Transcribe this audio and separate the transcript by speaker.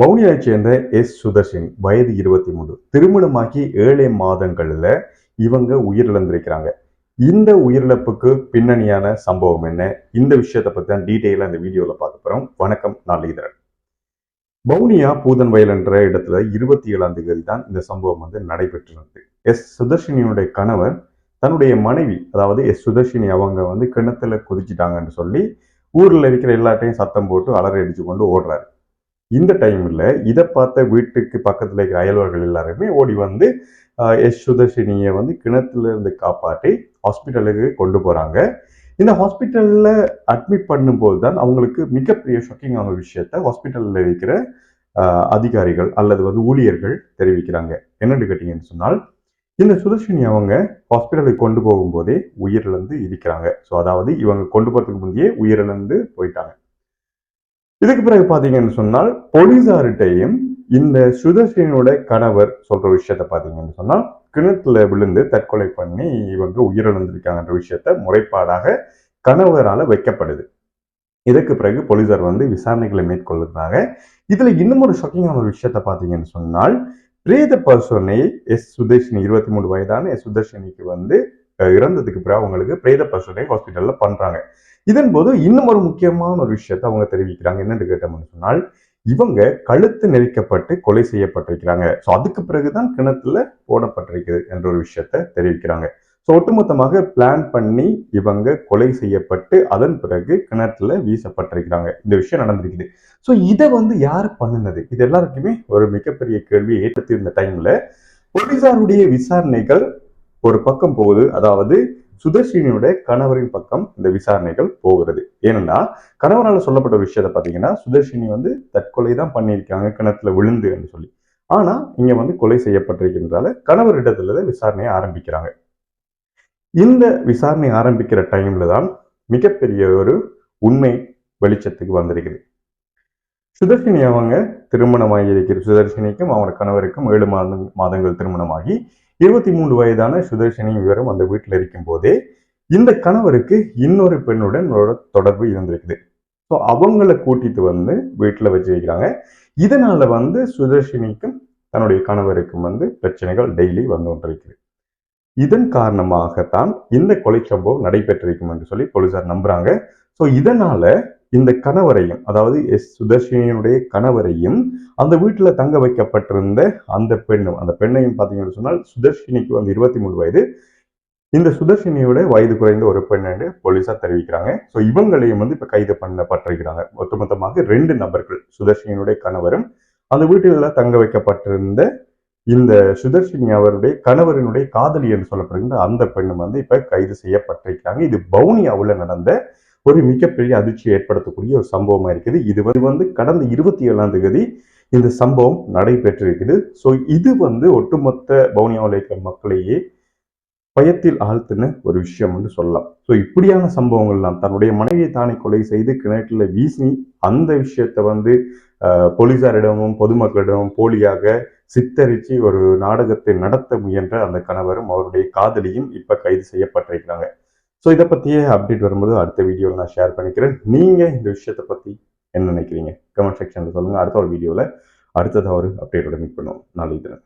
Speaker 1: வவுனியாவை சேர்ந்த எஸ். சுதர்ஷினி வயது இருபத்தி மூணு திருமணமாகி ஏழை மாதங்கள்ல இவங்க உயிரிழந்திருக்கிறாங்க. இந்த உயிரிழப்புக்கு பின்னணியான சம்பவம் என்ன? இந்த விஷயத்தை பத்தி தான் டீட்டெயிலாக இந்த வீடியோல பார்க்க போகிறோம் வணக்கம் நான் லீதரன். வவுனியா பூதன் வயல் என்ற இடத்துல இருபத்தி ஏழாம் தேதி தான் இந்த சம்பவம் வந்து நடைபெற்றிருந்தது. எஸ். சுதர்ஷினியுடைய கணவர் தன்னுடைய மனைவி அதாவது எஸ். சுதர்ஷினி அவங்க வந்து கிணத்துல குதிச்சிட்டாங்கன்னு சொல்லி ஊர்ல இருக்கிற எல்லாட்டையும் சத்தம் போட்டு அலறி அடிச்சு கொண்டு ஓடுறாரு. இந்த டைம்ல இதை பார்த்த வீட்டுக்கு பக்கத்துல இருக்கிற அயல்வர்கள் எல்லாருமே ஓடி வந்து எஸ் சுதர்ஷினியை வந்து கிணத்துல இருந்து காப்பாற்றி ஹாஸ்பிட்டலுக்கு கொண்டு போறாங்க. இந்த ஹாஸ்பிட்டலில் அட்மிட் பண்ணும்போது தான் அவங்களுக்கு மிகப்பெரிய ஷாக்கிங்கான விஷயத்த ஹாஸ்பிட்டலில் இருக்கிற அதிகாரிகள் அல்லது வந்து ஊழியர்கள் தெரிவிக்கிறாங்க. என்னென்னு கேட்டீங்கன்னு சொன்னால் இந்த சுதர்ஷினி அவங்க ஹாஸ்பிட்டலுக்கு கொண்டு போகும்போதே உயிரிழந்து இருக்கிறாங்க. ஸோ அதாவது இவங்க கொண்டு போகிறதுக்கு முந்தையே உயிரிழந்து போயிட்டாங்க. இதுக்கு பிறகு பாத்தீங்கன்னு சொன்னால் போலீசார்கிட்டையும் இந்த சுதர்சனோட கணவர் சொல்ற விஷயத்த பாத்தீங்கன்னு சொன்னால் கிணத்துல விழுந்து தற்கொலை பண்ணி இவங்க உயிரிழந்திருக்காங்கன்ற விஷயத்த முறைப்பாடாக கணவரால வைக்கப்படுது. இதற்கு பிறகு போலீசார் வந்து விசாரணைகளை மேற்கொள்ளுறாங்க இதுல இன்னும் ஒரு ஷாக்கிங்கான ஒரு விஷயத்த பாத்தீங்கன்னு சொன்னால் பிரேத பர்சனை எஸ் சுதர்ஷினி இருபத்தி மூணு வயதான எஸ் சுதர்ஷினிக்கு வந்து இறந்ததுக்கு பிறகு அவங்களுக்கு பிரேத பரிசோதனை ஹாஸ்பிட்டல்ல பண்றாங்க. இதன் போது இன்னும் ஒரு முக்கியமான ஒரு விஷயத்தை அவங்க தெரிவிக்கிறாங்க. என்னன்னு கேட்டோம்னு சொன்னால் இவங்க கழுத்து நெரிக்கப்பட்டு கொலை செய்யப்பட்டிருக்கிறாங்க ஸோ அதுக்கு பிறகுதான் கிணத்துல போடப்பட்டிருக்குது என்ற ஒரு விஷயத்தை தெரிவிக்கிறாங்க. ஸோ ஒட்டுமொத்தமாக பிளான் பண்ணி இவங்க கொலை செய்யப்பட்டு அதன் பிறகு கிணத்துல வீசப்பட்டிருக்கிறாங்க. இந்த விஷயம் நடந்திருக்குது. ஸோ இதை வந்து யார் பண்ணுனது? இது எல்லாருக்குமே ஒரு மிகப்பெரிய கேள்வியை ஏற்படுத்தியிருந்த டைம்ல போலீசாருடைய விசாரணைகள் ஒரு பக்கம் போகுது அதாவது சுதர்ஷினியுடைய கணவரின் பக்கம் இந்த விசாரணைகள் போகிறது. ஏன்னா கணவரால் சொல்லப்பட்ட விஷயத்தை பார்த்தீங்கன்னா சுதர்ஷினி வந்து தற்கொலை தான் பண்ணியிருக்காங்க கிணத்துல விழுந்து என்று சொல்லி. ஆனா இங்க வந்து கொலை செய்யப்பட்டிருக்கின்றால கணவரிடத்துல தான் விசாரணையை ஆரம்பிக்கிறாங்க. இந்த விசாரணை ஆரம்பிக்கிற டைம்ல தான் மிகப்பெரிய ஒரு உண்மை வெளிச்சத்துக்கு வந்திருக்குது. சுதர்ஷினி அவங்க திருமணமாகி இருக்கிற சுதர்ஷினிக்கும் அவங்க கணவருக்கும் ஏழு மாதம் மாதங்கள் திருமணமாகி இருபத்தி மூன்று வயதான சுதர்ஷினி விவரம் அந்த வீட்டில் இருக்கும் போதே இந்த கணவருக்கு இன்னொரு பெண்ணுடன் ஒரு தொடர்பு இருந்திருக்குது. ஸோ அவங்கள கூட்டிட்டு வந்து வீட்டில் வச்சு வைக்கிறாங்க இதனால வந்து சுதர்ஷினிக்கும் தன்னுடைய கணவருக்கும் வந்து பிரச்சனைகள் டெய்லி வந்து கொண்டிருக்குது. இதன் காரணமாகத்தான் இந்த கொலை சம்பவம் நடைபெற்றிருக்கும் என்று சொல்லி போலீசார் நம்புறாங்க. ஸோ இதனால இந்த கணவரையும் அதாவது எஸ் சுதர்ஷினியினுடைய கணவரையும் அந்த வீட்டில் தங்க வைக்கப்பட்டிருந்த அந்த பெண்ணும் அந்த பெண்ணையும் பார்த்தீங்கன்னு சொன்னால் சுதர்ஷினிக்கு வந்து இருபத்தி மூணு வயது. இந்த சுதர்ஷினியோட வயது குறைந்த ஒரு பெண் என்று போலீசார் தெரிவிக்கிறாங்க. ஸோ இவங்களையும் வந்து இப்போ கைது பண்ணப்பட்டிருக்கிறாங்க ஒட்டுமொத்தமாக ரெண்டு நபர்கள் சுதர்ஷினியுடைய கணவரும் அந்த வீட்டில் தங்க வைக்கப்பட்டிருந்த இந்த சுதர்ஷினி அவருடைய கணவரினுடைய காதலி என்று சொல்லப்படுகின்ற அந்த பெண்ணும் வந்து இப்ப கைது செய்யப்பட்டிருக்கிறாங்க. இது பவுனியாவில் நடந்த ஒரு மிகப்பெரிய அதிர்ச்சியை ஏற்படுத்தக்கூடிய ஒரு சம்பவமாக இருக்குது. இது வந்து வந்து கடந்த இருபத்தி ஏழாம் தேதி இந்த சம்பவம் நடைபெற்றிருக்குது. ஸோ இது வந்து ஒட்டுமொத்த பவுனியாவில் இருக்கிற மக்களையே பயத்தில் ஆழ்த்தின ஒரு விஷயம் என்று சொல்லலாம். ஸோ இப்படியான சம்பவங்கள்லாம் தன்னுடைய மனைவியை தானே கொலை செய்து கிணற்றில் வீசி அந்த விஷயத்தை வந்து போலீசாரிடமும் பொதுமக்களிடமும் போலியாக சித்தரித்து ஒரு நாடகத்தை நடத்த முயன்ற அந்த கணவரும் அவருடைய காதலியும் இப்போ கைது செய்யப்பட்டிருக்கிறாங்க. ஸோ இதை பற்றியே அப்டேட் வரும்போது அடுத்த வீடியோவில் நான் ஷேர் பண்ணிக்கிறேன். நீங்கள் இந்த விஷயத்தை பற்றி என்ன நினைக்கிறீங்க? கமெண்ட் செக்ஷனில் சொல்லுங்கள் அடுத்த ஒரு வீடியோவில் அடுத்ததாக ஒரு அப்டேட்டோட மீட் பண்ணுவோம். நாளைக்கு தினம்.